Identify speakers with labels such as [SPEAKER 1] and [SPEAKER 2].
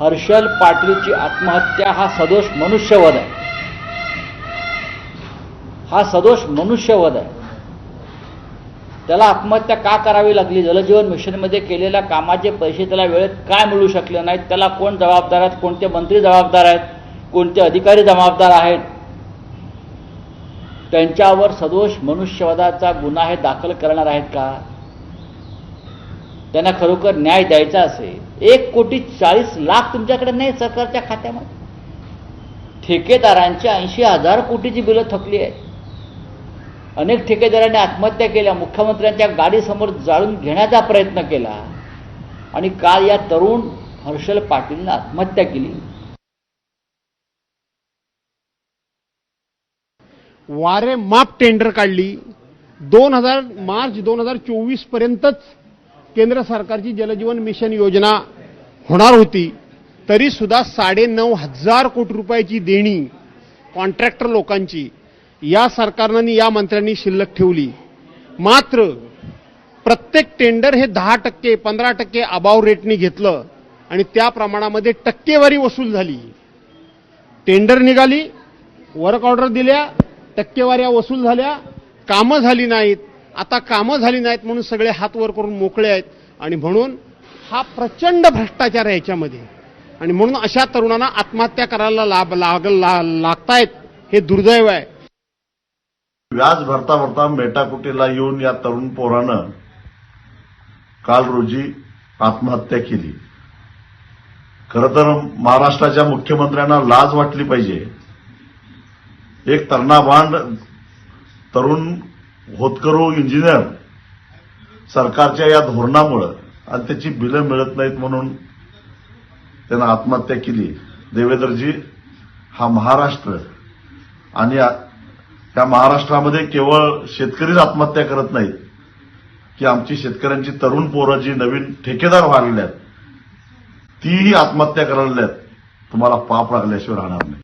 [SPEAKER 1] हर्षल पाटीलची आत्महत्या हा सदोष मनुष्यवध आहे. हा सदोष मनुष्यवध आहे. त्याला आत्महत्या का करावी लागली? जलजीवन मिशनमध्ये केलेल्या कामाचे पैसे त्याला वेळेत काय मिळू शकले नाहीत? त्याला कोण जबाबदार आहेत? कोणते मंत्री जबाबदार आहेत? कोणते अधिकारी जबाबदार आहेत? त्यांच्यावर सदोष मनुष्यवधाचा गुन्हा हे दाखल करणार आहेत का? त्यांना खरोखर न्याय द्यायचा असेल एक कोटी चाळीस लाख तुमच्याकडे नाही सरकारच्या खात्यामध्ये. ठेकेदारांची ऐंशी हजार कोटीची बिलं थकली आहेत. अनेक ठेकेदारांनी आत्महत्या केल्या मुख्यमंत्र्यांच्या गाडीसमोर जाळून घेण्याचा प्रयत्न केला. आणि काल या तरुण हर्षल पाटीलनं आत्महत्या केली.
[SPEAKER 2] वारे माप टेंडर काढली. दोन हजार मार्च दोन हजार चोवीस पर्यंतच केंद्र सरकारची जलजीवन मिशन योजना होणार होती तरीसुद्धा साडेनऊ साडे नऊ हजार कोटी रुपयाची देणी कॉन्ट्रॅक्टर लोकांची या सरकारनं आणि या मंत्र्यांनी शिल्लक ठेवली. मात्र प्रत्येक टेंडर हे दहा टक्के पंधरा टक्के अबाव रेटनी घेतलं आणि त्या प्रमाणामध्ये टक्केवारी वसूल झाली. टेंडर निघाली वर्क ऑर्डर दिल्या टक्केवाऱ्या वसूल झाल्या कामं झाली नाहीत. आता कामं झाली नाहीत म्हणून सगळे हात वर करून मोकळे आहेत. आणि म्हणून हा प्रचंड भ्रष्टाचार आहे याच्यामध्ये. आणि म्हणून अशा तरुणांना आत्महत्या करायला लाभ लाग ला- लागतायत हे दुर्दैव आहे.
[SPEAKER 3] व्याज भरता भरता मेटाकुटीला येऊन या तरुण पोरानं काल रोजी आत्महत्या केली. खरं तर महाराष्ट्राच्या मुख्यमंत्र्यांना लाज वाटली पाहिजे. एक तरुणाभांड तरुण होतकरू इंजिनियर सरकारच्या या धोरणामुळं आणि त्याची बिलं मिळत नाहीत म्हणून त्यांना आत्महत्या केली. देवेंद्रजी हा महाराष्ट्र आणि त्या महाराष्ट्रामध्ये केवळ शेतकरीच आत्महत्या करत नाहीत की आमची शेतकऱ्यांची तरुण पोरं जी नवीन ठेकेदार व्हायला आहेत तीही आत्महत्या करायला आहेत तुम्हाला पाप लागल्याशिवाय राहणार नाही.